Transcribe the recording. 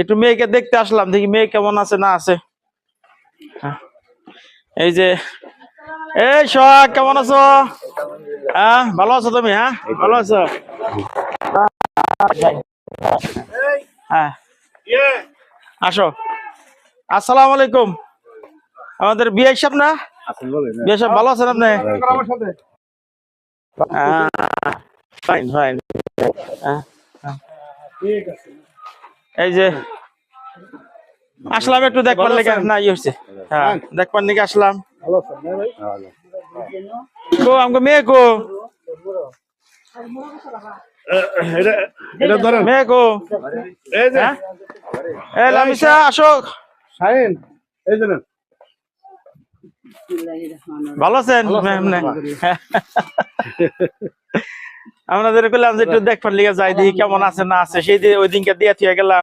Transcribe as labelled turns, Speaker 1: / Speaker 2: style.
Speaker 1: একটু মেয়েকে দেখতে আসলাম, দেখি মেয়ে কেমন আছে, না আছে। হ্যাঁ। এই যে, এই সোহাগ, কেমন আছো? হ্যাঁ ভালো আছো তুমি? হ্যাঁ ভালো আছো? হ্যাঁ। আসো। আসসালাম আলাইকুম। আমাদের বিয়ে সাহেব না? বিয়ে সাহেব ভালো আছেন আপনি? ফাইন ফাইন এই যে আসলাম একটু দেখবার লেগে না ইয়ে হচ্ছে। হ্যাঁ দেখবার লেগে আসলাম। কো আমাকে মেয়ে
Speaker 2: এটা
Speaker 1: মেয়ে কো? হ্যাঁ? লামিসা আসো।
Speaker 2: শাহিন এই ধরেন
Speaker 1: ভালো আছেন? এমনি? আপনাদের কইলাম যে একটু দেখবার লিগে যাই দেখি কেমন আছে না আছে। সেই দিয়ে ওই দিনকে দিয়ে থিয়ে গেলাম।